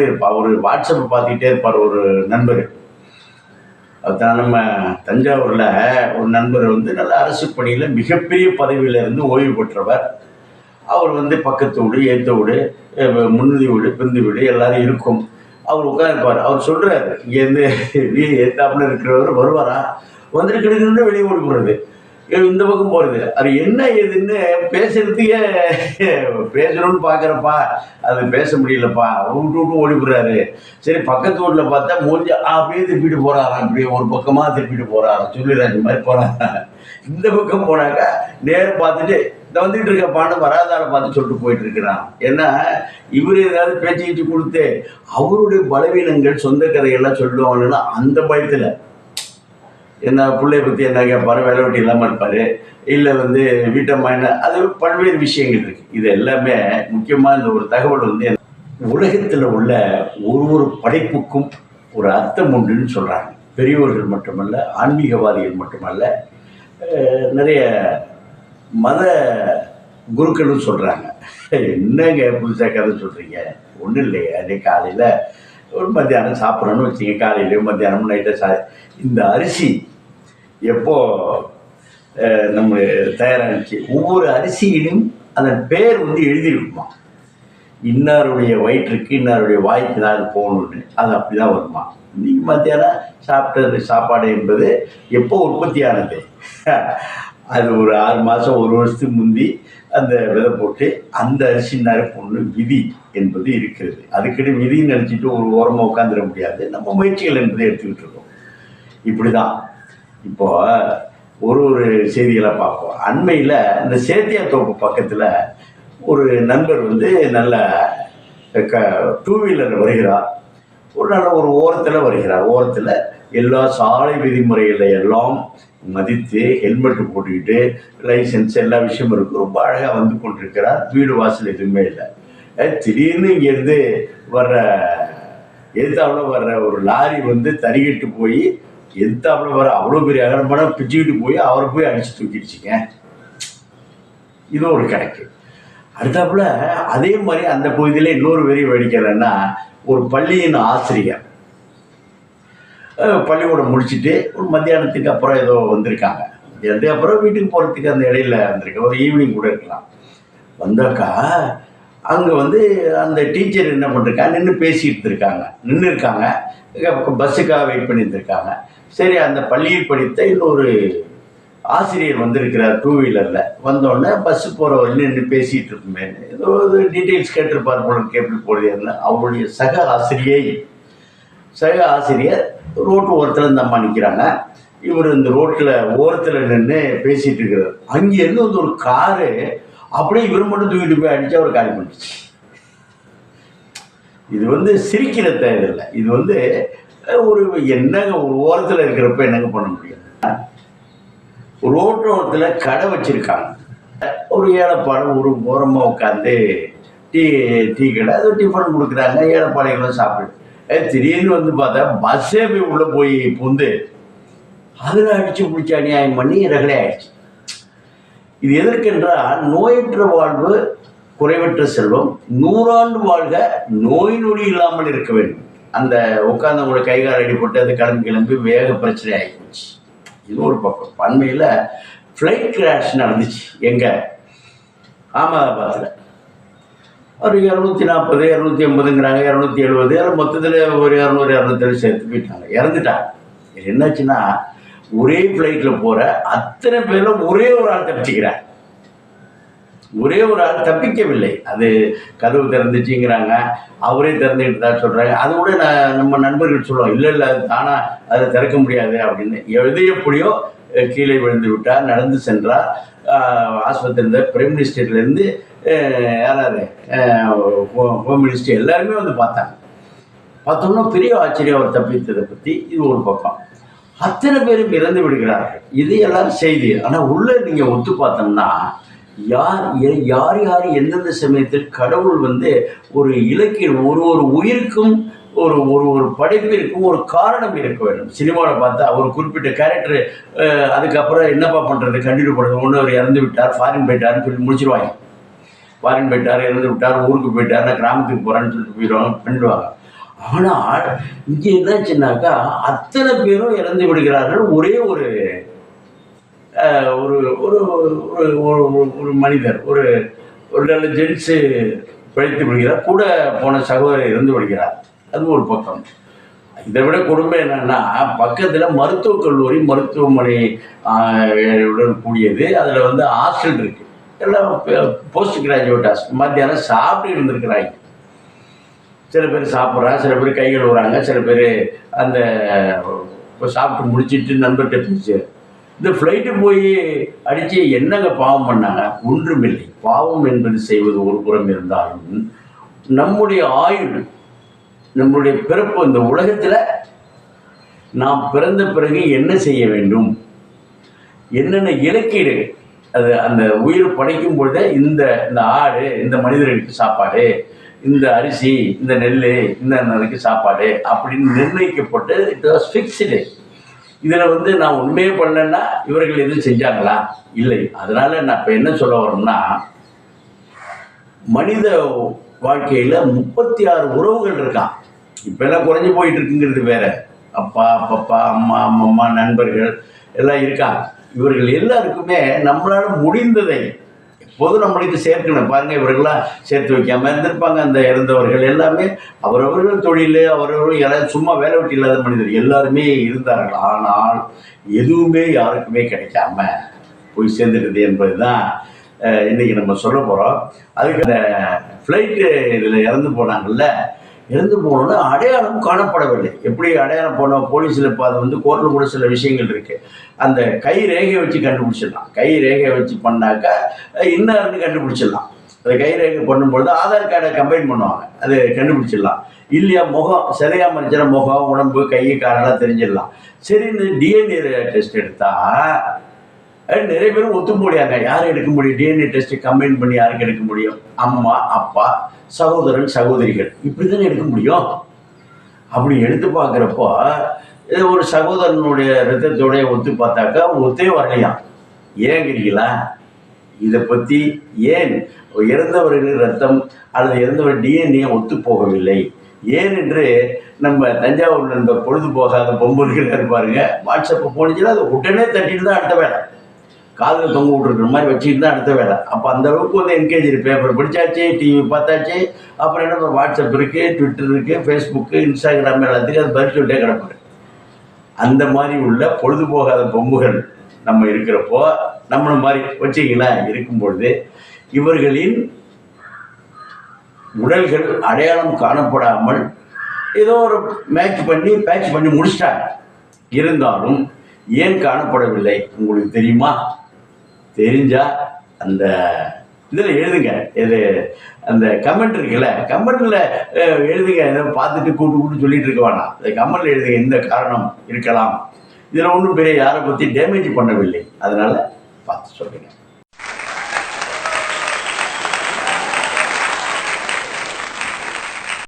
இருப்பார் ஒரு வாட்ஸ்அப்பை பார்த்துக்கிட்டே இருப்பார் ஒரு நண்பர். அதுதான் நம்ம தஞ்சாவூரில் ஒரு நண்பர் வந்து நல்ல அரசு பணியில் மிகப்பெரிய பதவியில் இருந்து ஓய்வு பெற்றவர். அவர் வந்து பக்கத்து வீடு ஏற்ற வீடு முன்னுதி வீடு பிந்து வீடு எல்லாரும் இருக்கும். அவர் உட்காந்துருப்பார் அவர் சொல்கிறார் இங்கேருந்து ஏத்தாப்புல இருக்கிறவர் வருவாரா? வந்துட்டு கிடக்குன்னு வெளியே ஓடி போடுறது இந்த பக்கம் போகிறது அது என்ன ஏதுன்னு பேசுறதுக்கே பேசணும்னு பார்க்குறப்பா அது பேச முடியலப்பா. விட்டு விட்டு ஓடி போடுறாரு சரி பக்கத்து வீட்டில் பார்த்தா மூஞ்சி அப்படியே திருப்பிட்டு போகிறாராம் அப்படியே ஒரு பக்கமாக திருப்பிட்டு போகிறாராம் சொல்லிடுறாங்க மாதிரி போகிறாங்க இந்த பக்கம் போனாக்கா நேரம் பார்த்துட்டு இந்த வந்துட்டு இருக்கப்பான்னு வராதார பார்த்து சொல்லிட்டு போயிட்டு இருக்கிறான். ஏன்னா இவர் ஏதாவது பேச்சு கொடுத்து அவருடைய பலவீனங்கள் சொந்த கதையெல்லாம் சொல்லுவாங்கன்னா அந்த பயத்தில் என்ன பிள்ளைய பற்றி என்ன கேட்பாரு? வேலை வெட்டி இல்லாமல் இருப்பார் இல்லை வந்து வீட்டம்மா என்ன அது பல்வேறு விஷயங்கள் இருக்குது இது எல்லாமே முக்கியமாக இந்த ஒரு தகவல் வந்து உலகத்தில் உள்ள ஒரு ஒரு படைப்புக்கும் ஒரு அர்த்தம் உண்டுன்னு சொல்கிறாங்க பெரியவர்கள் மட்டுமல்ல ஆன்மீகவாதிகள் மட்டுமல்ல நிறைய மத குருக்களும் சொல்கிறாங்க என்னங்க புதுசாக கதை சொல்கிறீங்க ஒன்றும் இல்லையா. அதே காலையில் ஒரு மத்தியானம் சாப்பிட்றோன்னு வச்சுங்க காலையிலையும் மத்தியானமும் நைட்டாக சா இந்த அரிசி எப்போ நம்ம தயாராகிச்சு ஒவ்வொரு அரிசியிலும் அதன் பேர் வந்து எழுதியிருக்குமா? இன்னாருடைய வயிற்றுக்கு இன்னாருடைய வாய்க்கு தான் அது போகணும்னு அது அப்படி தான் வருமா? இன்றைக்கி மத்தியானம் சாப்பிட்டது சாப்பாடு என்பது எப்போ உற்பத்தியானது? அது ஒரு ஆறு மாதம் ஒரு வருஷத்துக்கு முந்தி அந்த விதை போட்டு அந்த அரிசினாரு பொண்ணு விதி என்பது இருக்கிறது. அதுக்கிட்ட விதின்னு நினச்சிட்டு ஒரு ஓரமாக உட்காந்துட முடியாது. நம்ம முயற்சிகள் என்பதை எடுத்துக்கிட்டு இருக்கோம். இப்படி தான் இப்போ ஒரு ஒரு செய்திகளை பார்ப்போம். அண்மையில் இந்த சேத்தியா தோப்பு பக்கத்தில் ஒரு நண்பர் வந்து நல்ல க டூ வீலர் வருகிறார். ஒரு நல்ல ஒரு ஓரத்தில் வருகிறார். ஓரத்தில் எல்லா சாலை விதிமுறைகளை எல்லாம் மதித்து ஹெல்மெட்டு போட்டுக்கிட்டு லைசன்ஸ் எல்லா விஷயமும் இருக்கு. ரொம்ப அழகாக வந்து கொண்டிருக்கிறார். வீடு வாசல் எதுவுமே இல்லை. திடீர்னு இங்கேருந்து வர்ற எதிர்த்தாவில் வர்ற ஒரு லாரி வந்து தறிகிட்டு போய் எதிர்த்தாப்புல வர அவ்வளோ பெரிய அகலமான பிச்சுக்கிட்டு போய் அவரை போய் அடித்து தூக்கிடுச்சிங்க. இது ஒரு கணக்கு. அடுத்தாப்புல அதே மாதிரி அந்த பகுதியில் இன்னொரு பெரிய வேடிக்கைன்னா ஒரு பள்ளியின் ஆசிரியர். பள்ளிக்கூடம் முடிச்சுட்டு ஒரு மத்தியானத்துக்கு அப்புறம் ஏதோ வந்திருக்காங்க. மத்தியானத்துக்கு அப்புறம் வீட்டுக்கு போகிறதுக்கு அந்த இடையில வந்திருக்க ஒரு ஈவினிங் கூட இருக்கலாம். வந்தாக்கா அங்கே வந்து அந்த டீச்சர் என்ன பண்ணிருக்கா நின்று பேசிட்டு இருக்காங்க. நின்று இருக்காங்க. பஸ்ஸுக்காக வெயிட் பண்ணிட்டு இருக்காங்க. சரி அந்த பள்ளியில் படித்த இன்னொரு ஆசிரியர் வந்திருக்கிறார் டூ வீலரில் வந்தோடனே பஸ்ஸு போகிற வரையிலும் நின்று பேசிகிட்டு இருக்குமே. ஏதோ ஒரு டீட்டெயில்ஸ் கேட்டிருப்பார் போல கேட்டு போடுறதுன்னு அவருடைய சக ஆசிரியை. சக ஆசிரியர் ரோட்டு ஓரத்தில் இந்த அம்மா நிற்கிறாங்க இவர் இந்த ரோட்டில் ஓரத்தில் நின்று பேசிகிட்டு இருக்கிறார். அங்கேருந்து வந்து ஒரு காரு அப்படியே இவரும் மட்டும் தூக்கிட்டு போய் அடித்து அவர் காலி பண்ணிச்சு இது வந்து சிரிக்கிற தேவையில்லை. இது வந்து ஒரு என்னங்க ஒரு ஓரத்தில் இருக்கிறப்ப என்னங்க பண்ண முடியும்? ரோட்டோரத்தில் கடை வச்சுருக்காங்க. ஒரு ஏழைப்பாடு ஒரு ஓரமாக உட்காந்து டீ டீ கடை அது டிஃபன் கொடுக்குறாங்க ஏழைப்பாளையங்களும் சாப்பிடு. திடீர்னு வந்து பார்த்தா பஸ்ஸே போய் உள்ளே போய் புந்து. அதில் அடித்து பிடிச்சி அநியாயம் பண்ணி ரகலே ஆயிடுச்சு. இது எதற்கென்றால் நோயற்ற வாழ்வு குறைவற்ற செல்வம் நூறாண்டு வாழ்க நோய் நொடி இல்லாமல் இருக்க வேண்டும். அந்த உட்கார்ந்தவங்களோட கைகால் அடிபட்டு அது கிளம்பி கிளம்பி வேக பிரச்சனை ஆகிப்போச்சு இது ஒரு பக்கம். பன்மையில் ஃப்ளைட் கிராஷ் நடந்துச்சு. எங்கே? அகமதாபாத்தில் ஒரு இரநூத்தி நாற்பது இரநூத்தி எண்பதுங்கிறாங்க இரநூத்தி எழுபது. மொத்தத்தில் ஒரு இரநூறு இரநூத்தேழு சேர்த்து போயிட்டாங்க. இறந்துட்டாங்க. இது என்னாச்சுன்னா ஒரே ஃப்ளைட்டில் போகிற அத்தனை பேரும் ஒரே ஒரு ஆள் தப்பிச்சுக்கிறார். ஒரே ஒரு ஆள் தப்பிக்கவில்லை. அது கதவு திறந்துச்சுங்கிறாங்க. அவரே திறந்துக்கிட்டு தான் சொல்கிறாங்க அது கூட நான் நம்ம நண்பர்கள் சொல்லுவோம் இல்லை இல்லை அது தானா அதை திறக்க முடியாது அப்படின்னு. எது எப்படியோ கீழே விழுந்து விட்டார் நடந்து சென்றார். ஆஸ்பத்திரியில் பிரைம் மினிஸ்டர்லேருந்து யாராரு ஹோம் மினிஸ்டர் எல்லாருமே வந்து பார்த்தாங்க. பார்த்தோம்னா பெரிய ஆச்சரியம் அவர் தப்பித்ததை பற்றி இது ஒரு பக்கம். அத்தனை பேரும் இறந்து விடுகிறார்கள். இது எல்லாம் செய்தி. ஆனால் உள்ள நீங்கள் ஒத்து பார்த்தோம்னா யார் யார் யார் எந்தெந்த சமயத்தில் கடவுள் வந்து ஒரு இலக்கியம் ஒரு ஒரு உயிருக்கும் ஒரு ஒரு ஒரு படைப்பிற்கும் ஒரு காரணம் இருக்க வேண்டும். சினிமாவில் பார்த்தா ஒரு குறிப்பிட்ட கேரக்டர் அதுக்கப்புறம் என்னப்பா பண்ணுறது கண்டினியூ பண்ணுறது ஒன்று அவர் இறந்து விட்டார் ஃபாரின் போயிட்டாருன்னு சொல்லி முடிச்சிருவாங்க. ஃபாரின் போயிட்டார் இறந்து விட்டார் ஊருக்கு போயிட்டார் நான் கிராமத்துக்கு போகிறேன்னு சொல்லிட்டு போயிடுவாங்க பண்ணிடுவாங்க. ஆனால் இங்கே என்னாச்சுன்னாக்கா அத்தனை பேரும் இறந்து விடுகிறார்கள் ஒரே ஒரு ஒரு ஒரு ஒரு ஒரு மனிதர் ஒரு ஒரு நல்ல ஜென்ஸு பிழைத்து விடுகிறார் கூட போன சகோதரர் இறந்து விடுகிறார். அது ஒரு பக்கம் இதை விட கொடுமை என்னன்னா பக்கத்தில் மருத்துவக் கல்லூரி மருத்துவமனை உடன் கூடியது. அதில் வந்து ஹாஸ்டல் இருக்குது எல்லாம் போஸ்ட் கிராஜுவேட் ஹாஸ்டல். மத்தியானம் சாப்பிட்டு இருந்திருக்கிறாங்க. சில பேர் சாப்பிட்றாங்க சில பேர் கை கழுவுறாங்க சில பேர் அந்த இப்போ சாப்பிட்டு முடிச்சிட்டு நண்பர்கிட்ட பேச்சு இந்த ஃப்ளைட்டு போய் அடித்து என்னங்க பாவம் பண்ணாங்க? ஒன்றுமில்லை. பாவம் என்பது செய்வது ஒரு புறம் இருந்தாலும் நம்முடைய ஆயுள் நம்முடைய பிறப்பு இந்த உலகத்தில் நாம் பிறந்த பிறகு என்ன செய்ய வேண்டும்? என்னென்ன இலக்கீடு? அது அந்த உயிர் படைக்கும் பொழுது இந்த இந்த ஆடு இந்த மனிதர்களுக்கு சாப்பாடு. இந்த அரிசி இந்த நெல் இந்த அதுக்கு சாப்பாடு அப்படின்னு நிர்ணயிக்கப்பட்டு இட் வாஸ் ஃபிக்ஸ்டு இதில் வந்து நான் உண்மையே பண்ணலன்னா இவர்கள் எதுவும் செஞ்சாங்களா? இல்லை. அதனால் நான் இப்போ என்ன சொல்ல வரோம்னா மனித வாழ்க்கையில் முப்பத்தி ஆறு உறவுகள் இருக்கான் இப்போ எல்லாம் போயிட்டு இருக்குங்கிறது வேற. அப்பா பப்பா அம்மா அம்மம்மா நண்பர்கள் எல்லாம் இருக்காங்க இவர்கள் எல்லாருக்குமே நம்மளால் முடிந்ததை பொது நம்மளுக்கு சேர்க்கணும். பாருங்க இவர்கள்லாம் சேர்த்து வைக்காம இருந்திருப்பாங்க அந்த இறந்தவர்கள் எல்லாமே. அவரவர்கள் தொழில் அவரவர்கள் எல்லாம் சும்மா வேலை விட்டு இல்லாத மனிதர் எல்லாருமே இருந்தார்கள். ஆனால் எதுவுமே யாருக்குமே கிடைக்காம போய் சேர்ந்துடுது என்பது தான் இன்னைக்கு நம்ம சொல்ல போகிறோம் அதுக்கு அந்த ஃப்ளைட்டு இதில் இறந்து போனாங்கல்ல இருந்து போனோன்னா அடையாளம் காணப்படவில்லை. எப்படி அடையாளம் போனோம் போலீஸில் இப்போ அது வந்து கோர்ட்டில் கூட சில விஷயங்கள் இருக்குது அந்த கை ரேகையை வச்சு கண்டுபிடிச்சிடலாம். கை ரேகையை வச்சு பண்ணாக்கா இன்னார்னு கண்டுபிடிச்சிடலாம். அந்த கை ரேகை பண்ணும்பொழுது ஆதார் கார்டை கம்பைன் பண்ணுவாங்க. அது கண்டுபிடிச்சிடலாம். இல்லையா முகம் சரியா மறைச்சிட முகம் உடம்பு கை காரெல்லாம் தெரிஞ்சிடலாம். சரின்னு டிஎன்ஏ டெஸ்ட் எடுத்தா நிறைய பேர் ஒத்து முடியாங்க. யார் எடுக்க முடியும்? டிஎன்ஏ டெஸ்ட் கம்பைன் பண்ணி யாருக்கு எடுக்க முடியும்? அம்மா அப்பா சகோதரன் சகோதரிகள். இப்படி தானே எடுக்க முடியும்? அப்படி எடுத்து பார்க்குறப்போ இது ஒரு சகோதரனுடைய ரத்தத்தோடைய ஒத்து பார்த்தாக்கா ஒத்தே வரலையாம் ஏங்கிறீங்களா இதை பற்றி ஏன் இறந்தவர்கள் ரத்தம் அல்லது இறந்தவர் டிஎன்ஏ ஒத்து போகவில்லை? ஏன் என்று நம்ம தஞ்சாவூர் இந்த பொழுது போகாத பொம்புகள் இருப்பாருங்க. வாட்ஸ்அப்பை போனிச்சுன்னா அதை உடனே தட்டிட்டு தான் அடுத்த வேலை. காதில் தொங்க விட்டுருக்குற மாதிரி வச்சுட்டு தான் அடுத்த வேலை. அப்போ அந்த அளவுக்கு வந்து என்கேஜ் பேப்பர் பிடிச்சாச்சு டிவி பார்த்தாச்சு. அப்புறம் என்ன வாட்ஸ்அப் இருக்குது ட்விட்டர் இருக்குது ஃபேஸ்புக்கு இன்ஸ்டாகிராம் எல்லாத்துக்கும் அது பதில் சொல்லிட்டே கிடப்பாரு. அந்த மாதிரி உள்ள பொழுதுபோகாத பொம்புகள் நம்ம இருக்கிறப்போ நம்மள மாதிரி வச்சுக்கலாம் இருக்கும்பொழுது இவர்களின் உடல்கள் அடையாளம் காணப்படாமல் ஏதோ ஒரு மேட்ச் பண்ணி பேட்ச் பண்ணி முடிச்சிட்டாங்க. இருந்தாலும் ஏன் காணப்படவில்லை? உங்களுக்கு தெரியுமா? தெரிஞ்சா அந்த இதில் எழுதுங்க. இது அந்த கமெண்ட் இருக்குல்ல? கமெண்ட்டில் எழுதுங்க. ஏதோ பார்த்துட்டு கூட்டு கூட்டு சொல்லிட்டு இருக்க வேணாம். இந்த கமெண்ட்டில் எழுதுங்க. எந்த காரணம் இருக்கலாம். இதில் ஒன்றும் பெரிய யாரை பற்றி டேமேஜ் பண்ணவில்லை. அதனால் பார்த்து சொல்லுங்கள்